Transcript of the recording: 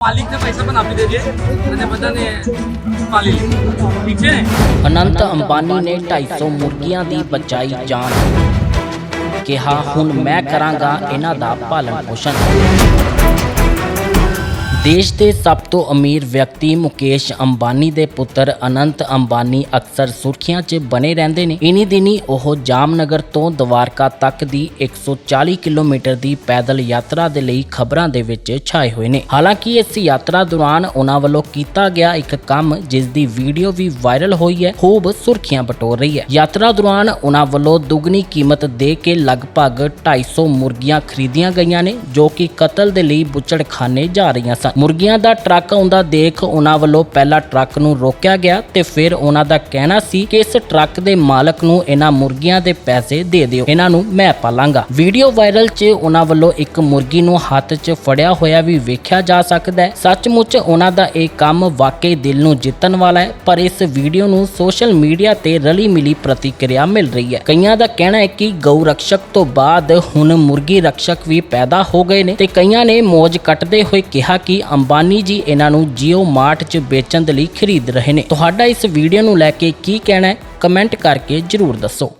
માલિકને પૈસા પણ આપી દેજે અને બધાને પાલી લે ઠીક છે અનંત અંબાની ਨੇ 250 ਮੁਰਗੀਆਂ ਦੀ ਬਚਾਈ ਜਾਨ। ਕਿਹਾ, ਹੁਣ ਮੈਂ ਕਰਾਂਗਾ ਇਹਨਾਂ ਦਾ ਪਾਲਣ ਪੋਸ਼ਣ। ਦੇਸ਼ ਦੇ ਸਭ ਤੋਂ ਅਮੀਰ ਵਿਅਕਤੀ ਮੁਕੇਸ਼ ਅੰਬਾਨੀ ਦੇ ਪੁੱਤਰ ਅਨੰਤ ਅੰਬਾਨੀ ਅਕਸਰ ਸੁਰਖੀਆਂ 'ਚ ਬਣੇ ਰਹਿੰਦੇ ਨੇ। ਇਨੀ ਦਿਨੀ ਉਹ ਜਾਮਨਗਰ ਤੋਂ ਦਵਾਰਕਾ ਤੱਕ ਦੀ 140 ਕਿਲੋਮੀਟਰ ਦੀ ਪੈਦਲ ਯਾਤਰਾ ਦੇ ਲਈ ਖਬਰਾਂ ਦੇ ਵਿੱਚ ਛਾਏ ਹੋਏ ਨੇ। ਹਾਲਾਂਕਿ ਇਸ ਯਾਤਰਾ ਦੌਰਾਨ ਉਹਨਾਂ ਵੱਲੋਂ ਕੀਤਾ ਗਿਆ ਇੱਕ ਕੰਮ ਜਿਸ ਦੀ ਵੀਡੀਓ ਵੀ ਵਾਇਰਲ ਹੋਈ ਹੈ, ਖੂਬ ਸੁਰਖੀਆਂ ਬਟੋਰ ਰਹੀ ਹੈ। ਯਾਤਰਾ ਦੌਰਾਨ ਉਹਨਾਂ ਵੱਲੋਂ ਦੁੱਗਣੀ ਕੀਮਤ ਦੇ ਕੇ ਲਗਭਗ 250 ਮੁਰਗੀਆਂ ਖਰੀਦੀਆਂ ਗਈਆਂ ਨੇ, ਜੋ ਕਿ ਕਤਲ ਦੇ ਲਈ ਬੁੱਚੜਖਾਨੇ ਜਾ ਰਹੀਆਂ ਸਨ। ਮੁਰਗੀਆਂ ਦਾ ਟਰੱਕ ਆਉਂਦਾ ਦੇਖ ਉਹਨਾਂ ਵੱਲੋਂ ਪਹਿਲਾਂ ਟਰੱਕ ਨੂੰ ਰੋਕਿਆ ਗਿਆ ਤੇ ਫਿਰ ਉਹਨਾਂ ਦਾ ਕਹਿਣਾ ਸੀ ਕਿ ਇਸ ਟਰੱਕ ਦੇ ਮਾਲਕ ਨੂੰ ਇਹਨਾਂ ਮੁਰਗੀਆਂ ਦੇ ਪੈਸੇ ਦੇ ਦਿਓ। ਇਹਨਾਂ ਨੂੰ ਮੈਂ ਪਾਲਾਂਗਾ। ਵੀਡੀਓ ਵਾਇਰਲ 'ਚ ਉਹਨਾਂ ਵੱਲੋਂ ਇੱਕ ਮੁਰਗੀ ਨੂੰ ਹੱਥ 'ਚ ਫੜਿਆ ਹੋਇਆ ਵੀ ਵੇਖਿਆ ਜਾ ਸਕਦਾ ਹੈ। ਸੱਚਮੁੱਚ ਉਹਨਾਂ ਦਾ ਇਹ ਕੰਮ ਵਾਕਈ ਦਿਲ ਨੂੰ ਜਿੱਤਣ ਵਾਲਾ ਹੈ, ਪਰ ਇਸ ਵੀਡੀਓ ਨੂੰ ਸੋਸ਼ਲ ਮੀਡੀਆ ਤੇ ਰਲੀ ਮਿਲੀ ਪ੍ਰਤੀਕਿਰਿਆ ਮਿਲ ਰਹੀ ਹੈ। ਕਈਆਂ ਦਾ ਕਹਿਣਾ ਹੈ ਕਿ ਗਊ ਰਕਸ਼ਕ ਤੋਂ ਬਾਅਦ ਹੁਣ ਮੁਰਗੀ ਰਕਸ਼ਕ ਵੀ ਪੈਦਾ ਹੋ ਗਏ ਨੇ ਤੇ ਕਈਆਂ ਨੇ ਮੌਜ ਕੱਟਦੇ ਹੋਏ ਕਿਹਾ ਕਿ ਕਿ ਅੰਬਾਨੀ ਜੀ ਇਹਨਾਂ ਨੂੰ ਜੀਓ ਮਾਰਟ 'ਚ ਵੇਚਣ ਦੇ ਲਈ ਖਰੀਦ ਰਹੇ ਨੇ। ਤੁਹਾਡਾ ਇਸ ਵੀਡੀਓ ਨੂੰ ਲੈ ਕੇ ਕੀ ਕਹਿਣਾ ਹੈ, ਕਮੈਂਟ ਕਰਕੇ ਜਰੂਰ ਦੱਸੋ।